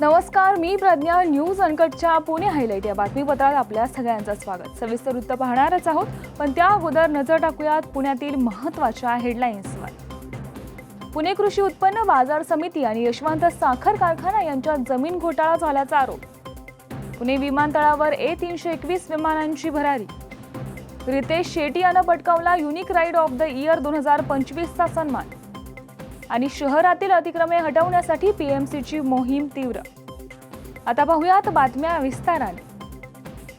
नमस्कार मी प्रज्ञा न्यूज अनकटच्या पुणे हायलाईट या बातमीपत्रात आपल्या सगळ्यांचं स्वागत. सविस्तर वृत्त पाहणारच आहोत पण त्या अगोदर नजर टाकूयात पुण्यातील महत्त्वाच्या हेडलाईन्सवर पुणे कृषी उत्पन्न बाजार समिती आणि यशवंत साखर कारखाना यांच्यात जमीन घोटाळा झाल्याचा आरोप. पुणे विमानतळावर ए तीनशे एकवीस विमानांची भरारी. रितेश शेट्टी यानं पटकावला unique ride of the year दोन हजार पंचवीसचा सन्मान. आणि शहरातील अतिक्रमे हटवण्यासाठी पीएमसीची मोहीम तीव्र. आता पाहूयात बातम्या विस्ताराने.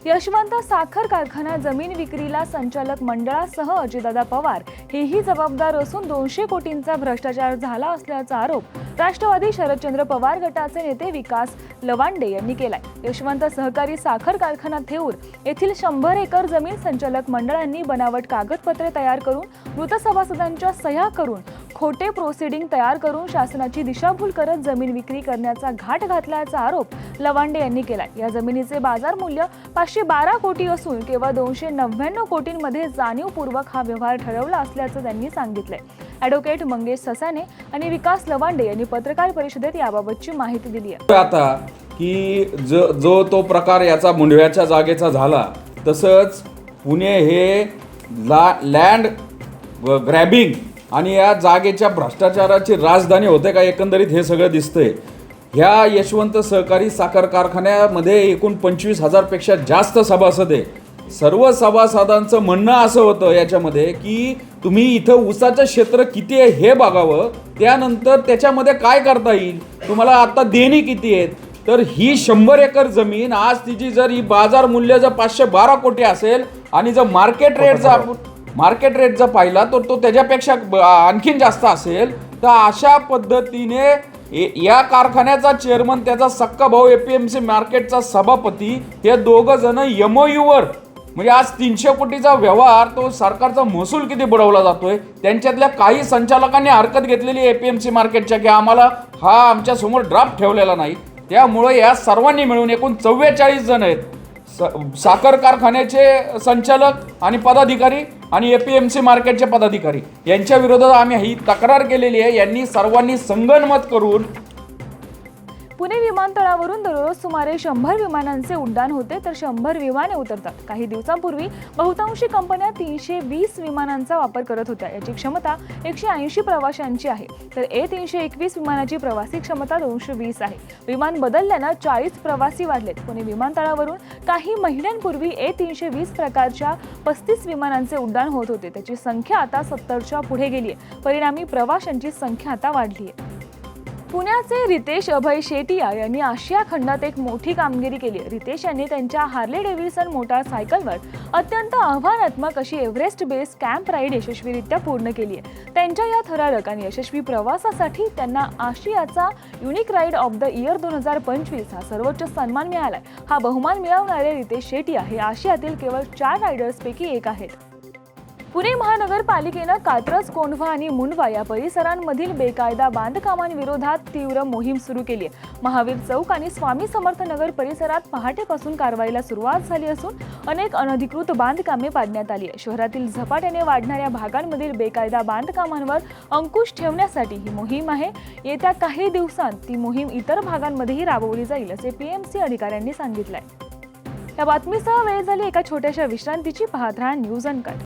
यशवंत साखर कारखाना जमीन विक्रीला संचालक मंडळासह अजितदादा पवार हेही जबाबदार असून दोनशे कोटींचा भ्रष्टाचार झाला असल्याचा आरोप राष्ट्रवादी शरदचंद्र पवार गटाचे नेते विकास लवांडे यांनी केलाय. यशवंत सहकारी साखर कारखाना थेऊर येथील शंभर एकर जमीन संचालक मंडळांनी बनावट कागदपत्रे तयार करून मृत सभासदांच्या सह्या करून खोटे प्रोसिडिंग तयार करून शासनाची दिशाभूल करत जमीन विक्री करण्याचा घाट घातल्याचा आरोप लवांडे यांनी केलाय. या जमिनीचे बाजार मूल्य पाचशे बारा कोटी असून केवळ दोनशे नव्याण्णव कोटींमध्ये जाणीवपूर्वक हा व्यवहार ठरवला असल्याचं त्यांनी सांगितलंय. ॲडव्होकेट मंगेश ससाने आणि विकास लवांडे यांनी पत्रकार परिषदेत याबाबतची माहिती दिली आहे. आता की जो जो तो प्रकार याचा मुंडव्याच्या जागेचा झाला तसंच पुणे हे ला लँड ग्रॅबिंग आणि या जागेच्या भ्रष्टाचाराची राजधानी होते का एकंदरीत हे सगळं दिसतंय. ह्या यशवंत सहकारी साखर कारखान्यामध्ये एकूण पंचवीस हजारपेक्षा जास्त सभासद आहे. सर्व सभासदांचं म्हणणं असं होतं याच्यामध्ये की तुम्ही इथं ऊसाचं क्षेत्र किती आहे हे बघावं. त्यानंतर त्याच्यामध्ये काय करता येईल? तुम्हाला आता देणी किती आहेत? तर ही शंभर एकर जमीन आज तिची जर ही बाजार मूल्य जर पाचशे बारा कोटी असेल आणि जर मार्केट रेट जर आपण मार्केट रेट जर पाहिला तर तो त्याच्यापेक्षा आणखीन जास्त असेल. तर अशा पद्धतीने या कारखान्याचा चेअरमन त्याचा सक्का भाऊ एपीएमसी मार्केटचा सभापती हे दोघं जण यमयूवर म्हणजे आज तीनशे कोटीचा व्यवहार तो सरकारचा महसूल किती बुडवला जातोय त्यांच्यातल्या काही संचालकांनी हरकत घेतलेली एपीएमसी मार्केटच्या की आम्हाला हा आमच्यासमोर ड्राफ्ट ठेवलेला नाही. त्यामुळे या सर्वांनी मिळून एकूण चव्वेचाळीस जण आहेत. स- साखर कारखान्याचे संचालक आणि पदाधिकारी आणि ए पी एम सी मार्केटचे पदाधिकारी. यांच्या विरोधात आम्ही ही तक्रार केलेली आहे. यांनी सर्वांनी संगनमत करून पुणे विमानतळावरून दररोज सुमारे शंभर विमानांचे उड्डाण होते तर शंभर विमाने उतरतात. काही दिवसांपूर्वी बहुतांशी कंपन्या तीनशे वीस विमानांचा वापर करत होत्या. याची क्षमता एकशे ऐंशी प्रवाशांची आहे. तर ए तीनशे एकवीस विमानाची प्रवासी क्षमता दोनशे वीस आहे. विमान बदलल्यानं चाळीस प्रवासी वाढलेत. पुणे विमानतळावरून काही महिन्यांपूर्वी ए तीनशे वीस प्रकारच्या पस्तीस विमानांचे उड्डाण होत होते. त्याची संख्या आता सत्तरच्या पुढे गेली आहे परिणामी प्रवाशांची संख्या आता वाढली आहे पुण्याचे रितेश अभय शेटिया यांनी आशिया खंडात एक मोठी कामगिरी केली. आहे. रितेश यांनी त्यांच्या हार्ले डेव्हिडसन मोटारसायकलवर अत्यंत आव्हानात्मक अशी एव्हरेस्ट बेस कॅम्प राईड यशस्वीरित्या पूर्ण केली आहे. त्यांच्या या थरारक आणि यशस्वी प्रवासासाठी त्यांना आशियाचा unique ride of the year दोन हजार पंचवीस हा सर्वोच्च सन्मान मिळाला हा बहुमान मिळवणारे रितेश शेटिया हे आशियातील केवळ चार रायडर्सपैकी एक आहेत. पुणे महानगरपालिकेनं कात्रज कोंढवा आणि मुंडवा या परिसरांमधील बेकायदा बांधकामांविरोधात तीव्र मोहीम सुरू केली आहे. महावीर चौक आणि स्वामी समर्थ नगर परिसरात पहाटेपासून कारवाईला सुरुवात झाली असून अनेक अनधिकृत बांधकामे पाडण्यात आली आहे शहरातील झपाट्याने वाढणाऱ्या भागांमधील बेकायदा बांधकामांवर अंकुश ठेवण्यासाठी ही मोहीम आहे. येत्या काही दिवसांत ती मोहीम इतर भागांमध्येही राबवली जाईल असे पीएमसी अधिकाऱ्यांनी सांगितलंय. या बातमीसह वेळ झाली एका छोट्याशा विश्रांतीची पाहत राहा न्यूज अनकट.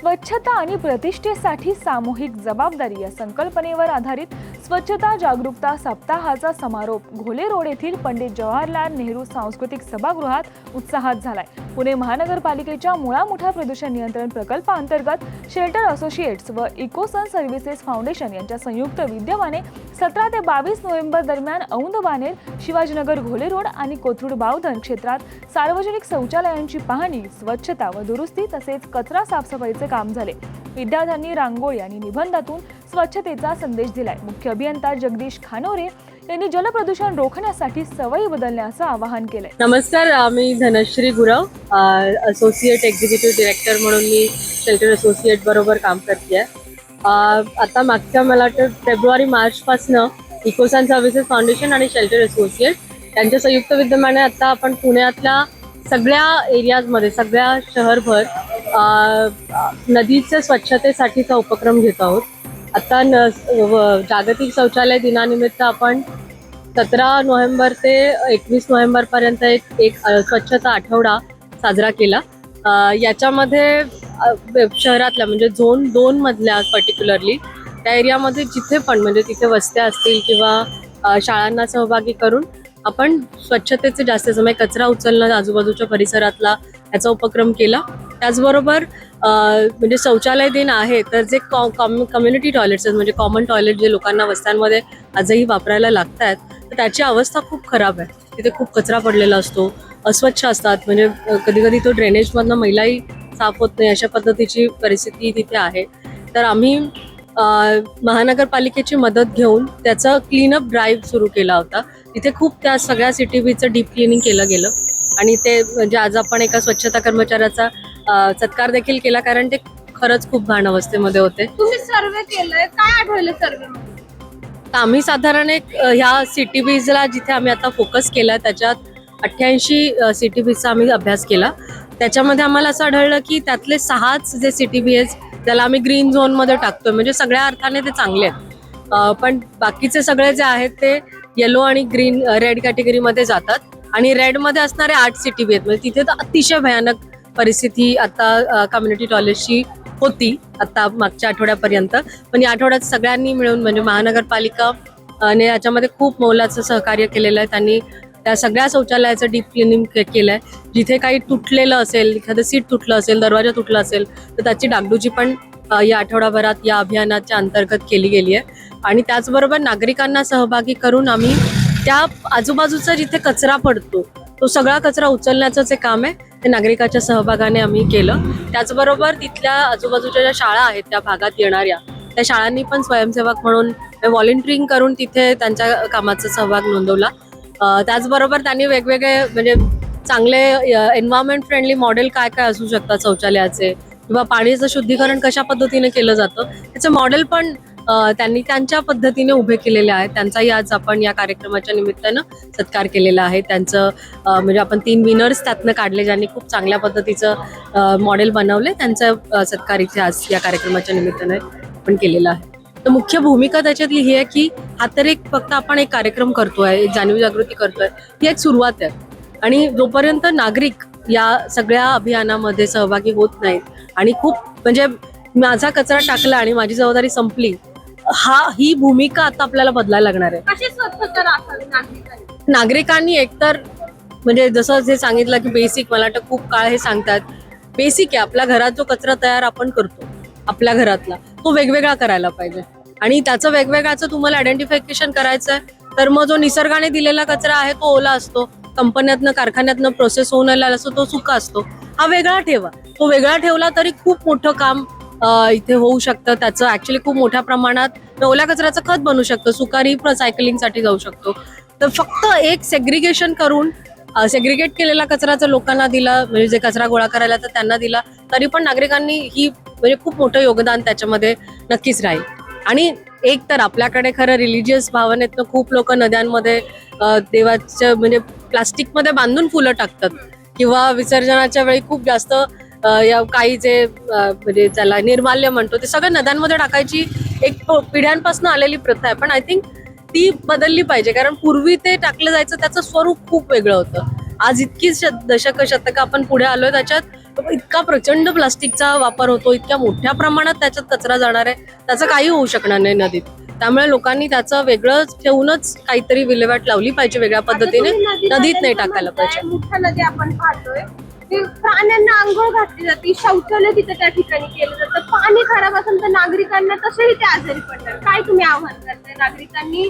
स्वच्छता आणि प्रतिष्ठेसाठी सामूहिक जबाबदारी या संकल्पनेवर आधारित स्वच्छता जागरूकता सप्ताहाचा समारोप घोले रोड येथील पंडित जवाहरलाल नेहरू सांस्कृतिक सभागृहात उत्साहात झालाय. पुणे महानगरपालिकेच्या मुळामुठा प्रदूषण नियंत्रण प्रकल्पाअंतर्गत शेल्टर असोसिएट्स व इकोसन सर्व्हिसेस फाउंडेशन यांच्या संयुक्त विद्यमाने सतरा ते बावीस नोव्हेंबर दरम्यान औंध बानेर शिवाजीनगर घोले रोड आणि कोथरूड बावधन क्षेत्रात सार्वजनिक शौचालयांची पाहणी स्वच्छता व दुरुस्ती तसेच कचरा साफसफाईचे काम झाले. विद्यार्थ्यांनी रांगोळी आणि निबंधातून स्वच्छतेचा संदेश दिलाय. मुख्य अभियंता जगदीश खानोरे त्यांनी जलप्रदूषण रोखण्यासाठी सवयी बदलण्याचं आवाहन केलंय. नमस्कार मी Dhanashree Gurav associate executive director म्हणून मी शेल्टर असोसिएट बरोबर काम करते आता मागच्या मला वाटतं फेब्रुवारी मार्चपासनं इकोसान सर्व्हिसेस फाउंडेशन आणि शेल्टर असोसिएट त्यांच्या संयुक्त विद्यमाने आता आपण पुण्यातल्या सगळ्या एरियाजमध्ये सगळ्या शहरभर नदीच्या स्वच्छतेसाठीचा उपक्रम घेत आहोत. आता न व- जागतिक शौचालय दिनानिमित्त आपण सतरा नोव्हेंबर ते एकवीस नोव्हेंबरपर्यंत एक एक स्वच्छता आठवडा साजरा केला. याच्यामध्ये शहरातल्या म्हणजे झोन दोन मधल्या पर्टिक्युलरली त्या एरियामध्ये जिथे पण म्हणजे तिथे वस्त्या असतील किंवा शाळांना सहभागी करून आपण स्वच्छतेचे जास्त समय कचरा उचलणं आजूबाजूच्या परिसरातला याचा उपक्रम केला. त्याचबरोबर म्हणजे शौचालय दिन आहे तर जे कम्युनिटी टॉयलेट्स आहेत म्हणजे कॉमन टॉयलेट जे लोकांना वस्त्यांमध्ये आजही वापरायला लागत आहेत तर त्याची अवस्था खूप खराब आहे. तिथे खूप कचरा पडलेला असतो अस्वच्छ असतात म्हणजे कधी कधी तो ड्रेनेजमधनं महिलाही साफ होत नाही अशा पद्धतीची परिस्थिती तिथे आहे. तर आम्ही महानगरपालिकेची मदत घेऊन त्याचं क्लीनअप ड्राईव्ह सुरू केला होता. तिथे खूप त्या सगळ्या सिटी बीचं डीप क्लिनिंग केलं गेलं. आणि ते म्हणजे आज आपण एका स्वच्छता कर्मचाऱ्याचा सत्कार देखील केला कारण ते खरंच खूप घाण अवस्थेमध्ये होते. तुम्ही सर्वे केलंय काय आढळलं सर्वे तर आम्ही साधारण एक ह्या सिटी बीजला जिथे आम्ही आता फोकस केला त्याच्यात अठ्ठ्याऐंशी सिटी बीजचा आम्ही अभ्यास केला. त्याच्यामध्ये आम्हाला असं आढळलं की त्यातले सहाच जे सिटी बी आहेत त्याला आम्ही ग्रीन झोनमध्ये टाकतोय. म्हणजे सगळ्या अर्थाने ते चांगले आहेत. पण बाकीचे सगळे जे आहेत ते येलो आणि ग्रीन रेड कॅटेगरीमध्ये जातात. आणि रेडमध्ये असणारे आठ सिटी बी आहेत. म्हणजे तिथे तर अतिशय भयानक परिस्थिती आता कम्युनिटी कॉलेजची होती आता मागच्या आठवड्यापर्यंत. पण या आठवड्यात सगळ्यांनी मिळून म्हणजे महानगरपालिका ने याच्यामध्ये खूप मोलाचं सहकार्य केलेलं आहे. त्यांनी त्या सगळ्या शौचालयाचं डीप क्लिनिंग केलं आहे जिथे काही तुटलेलं असेल एखादं सीट तुटलं असेल दरवाजा तुटला असेल तर त्याची डागडुजी पण या आठवडाभरात या अभियानाच्या अंतर्गत केली गेली आहे. आणि त्याचबरोबर नागरिकांना सहभागी करून आम्ही त्या आजूबाजूचा जिथे कचरा पडतो तो सगळा कचरा उचलण्याचं जे काम आहे. ते नागरिकाच्या सहभागाने आम्ही केलं. त्याचबरोबर तिथल्या आजूबाजूच्या ज्या शाळा आहेत त्या भागात येणाऱ्या त्या शाळांनी पण स्वयंसेवक म्हणून व्हॉलेंटिअरिंग करून तिथे त्यांच्या कामाचा सहभाग नोंदवला. त्याचबरोबर त्यांनी वेगवेगळे म्हणजे चांगले एन्व्हायरमेंट फ्रेंडली मॉडेल काय काय असू शकतात शौचालयाचे किंवा पाण्याचं शुद्धीकरण कशा पद्धतीने केलं जातं त्याचे मॉडेल पण त्यांनी त्यांच्या पद्धतीने उभे केलेले आहेत. त्यांचाही आज आपण या कार्यक्रमाच्या निमित्तानं सत्कार केलेला आहे. त्यांचं म्हणजे आपण तीन विनर्स त्यातनं काढले ज्यांनी खूप चांगल्या पद्धतीचं मॉडेल बनवले. त्यांचा सत्कार इथे आज या कार्यक्रमाच्या निमित्तानं आपण केलेला आहे. तर मुख्य भूमिका त्याच्यातली ही आहे की हा तर एक फक्त आपण एक कार्यक्रम करतोय एक जाणीव जागृती करतोय. ही एक सुरुवात आहे. आणि जोपर्यंत नागरिक या सगळ्या अभियानामध्ये सहभागी होत नाहीत आणि खूप म्हणजे माझा कचरा टाकला आणि माझी जबाबदारी संपली हा ही भूमिका आता आपल्याला बदलायला लागणार आहे. कशी स्वच्छता राखावी नागरिकांनी? नागरिकांनी एकतर म्हणजे जसं जे सांगितलं की बेसिक मला वाटतं खूप काळ हे सांगतात. बेसिक आहे आपल्या घरात जो कचरा तयार आपण करतो आपल्या घरातला तो वेगवेगळा करायला पाहिजे. आणि त्याचं वेगवेगळ्याचं तुम्हाला आयडेंटिफिकेशन करायचं आहे तर मग जो निसर्गाने दिलेला कचरा आहे तो ओला असतो. कंपन्यातनं कारखान्यातनं प्रोसेस होऊन आलेला असतो तो सुका असतो. हा वेगळा ठेवा. तो वेगळा ठेवला तरी खूप मोठं काम इथे होऊ शकतं. त्याचं ऍक्च्युली खूप मोठ्या प्रमाणात ओल्या कचऱ्याचं खत बनू शकतं. सुकारी रिसायकलिंगसाठी जाऊ शकतो. तर फक्त एक सेग्रिगेशन करून सेग्रिगेट केलेला कचरा जर लोकांना दिला म्हणजे जे कचरा गोळा करायला तर त्यांना दिला तरी पण नागरिकांनी ही म्हणजे खूप मोठं योगदान त्याच्यामध्ये नक्कीच राहील. आणि एक तर आपल्याकडे खरं रिलिजियस भावनेतनं खूप लोक नद्यांमध्ये देवाच्या म्हणजे प्लास्टिकमध्ये बांधून फुलं टाकतात. किंवा विसर्जनाच्या वेळी खूप जास्त या काही जे म्हणजे त्याला निर्माल्य म्हणतो ते सगळं नद्यांमध्ये टाकायची एक पिढ्यांपासून आलेली प्रथा आहे. पण आय थिंक ती बदलली पाहिजे. कारण पूर्वी ते टाकलं जायचं त्याचं स्वरूप खूप वेगळं होतं. आज इतकी दशक शतकं आपण पुढे आलोय त्याच्यात इतका प्रचंड प्लास्टिकचा वापर होतो इतक्या मोठ्या प्रमाणात त्याच्यात कचरा जाणार आहे त्याचं काही होऊ शकणार नाही नदीत. त्यामुळे लोकांनी त्याचं वेगळं ठेवूनच काहीतरी विल्हेवाट लावली पाहिजे वेगळ्या पद्धतीने. नदीत नाही टाकायला पाहिजे. मोठ्या नदी आपण पाहतोय. ते प्राण्यांना आंघोळ घातली जाते शौचालय तिथे त्या ठिकाणी केलं जातं. पाणी खराब असेल तर नागरिकांना तसंही ते आजारी पडतात. काय तुम्ही आव्हान करताय? नागरिकांनी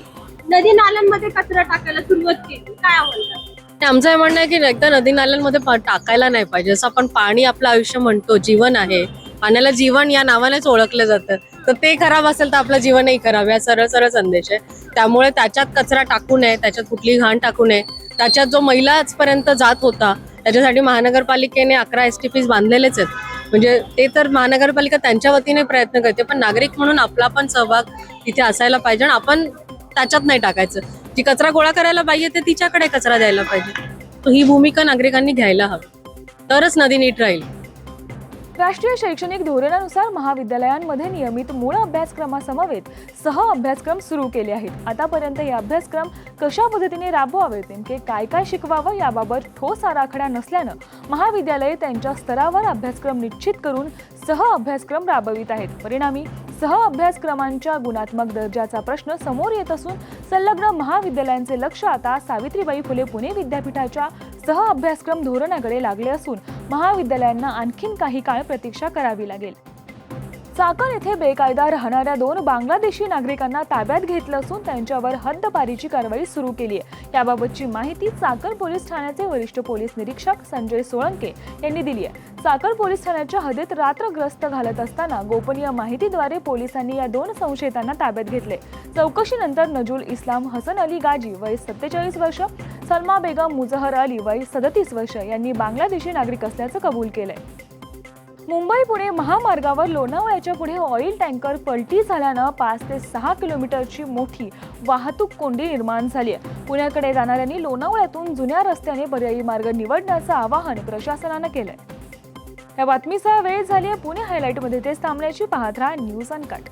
नदी नाल्यांमध्ये कचरा टाकायला सुरुवात केली. काय आव्हान करताय? आमचं हे म्हणणं आहे की एकदा नदी नाल्यांमध्ये टाकायला नाही पाहिजे. जसं आपण पाणी आपलं आयुष्य म्हणतो जीवन आहे. पाण्याला जीवन या नावानेच ओळखलं जातं. तर ते खराब असेल तर आपलं जीवनही खराब या सरळ सरळ संदेश आहे. त्यामुळे त्याच्यात कचरा टाकू नये त्याच्यात कुठली घाण टाकू नये. त्याच्यात जो मैला आजपर्यंत जात होता त्याच्यासाठी महानगरपालिकेने अकरा एस टी पीज बांधलेलेच आहेत. म्हणजे ते तर महानगरपालिका त्यांच्या वतीने प्रयत्न करते पण नागरिक म्हणून आपला पण सहभाग तिथे असायला पाहिजे आणि आपण त्याच्यात नाही टाकायचं. जी कचरा गोळा करायला पाहिजे ते तिच्याकडे कचरा द्यायला पाहिजे. ही भूमिका नागरिकांनी घ्यायला हवी. तरच नदी नीट राहील. राष्ट्रीय शैक्षणिक धोरणानुसार महाविद्यालयांमध्ये नियमित मूळ अभ्यासक्रमासमवेत सह अभ्यासक्रम सुरू केले आहेत. आतापर्यंत हे अभ्यासक्रम कशा पद्धतीने राबवावेत? नेमके काय काय शिकवावं? याबाबत ठोस आराखडा नसल्यानं महाविद्यालये त्यांच्या स्तरावर अभ्यासक्रम निश्चित करून सह अभ्यासक्रम राबवित आहेत. परिणामी सह अभ्यासक्रमांच्या गुणात्मक दर्जाचा प्रश्न समोर येत असून संलग्न महाविद्यालयांचे लक्ष आता सावित्रीबाई फुले पुणे विद्यापीठाच्या सह अभ्यासक्रम धोरणाकडे लागले असून महाविद्यालयांना आणखीन काही काळ प्रतीक्षा करावी लागेल. चाकण येथे बेकायदा राहणाऱ्या दोन बांगलादेशी नागरिकांना ताब्यात घेतलं असून त्यांच्यावर हद्दपारीची कारवाई सुरू केली आहे. याबाबतची माहिती चाकण पोलीस ठाण्याचे वरिष्ठ पोलीस निरीक्षक संजय सोळंके यांनी दिली आहे. चाकण पोलीस ठाण्याच्या हद्दीत रात्रग्रस्त घालत असताना गोपनीय माहितीद्वारे पोलिसांनी या दोन संशयितांना ताब्यात घेतले. चौकशीनंतर नजुल इस्लाम हसन अली गाजी वय सत्तेचाळीस वर्ष सलमा बेगम मुजहर अली वय सदतीस वर्ष यांनी बांगलादेशी नागरिक असल्याचं कबूल केलंय. मुंबई पुणे महामार्गावर लोणावळ्याच्या पुढे ऑइल टँकर पलटी झाल्यानं पाच ते सहा किलोमीटरची मोठी वाहतूक कोंडी निर्माण झाली आहे. पुण्याकडे जाणाऱ्यांनी लोणावळ्यातून जुन्या रस्त्याने पर्यायी मार्ग निवडण्याचं आवाहन प्रशासनानं केलंय. या बातमीसह वेळ झाली आहे पुणे हायलाईटमध्ये तेच थांबण्याची पाहत राहा न्यूज अनकट.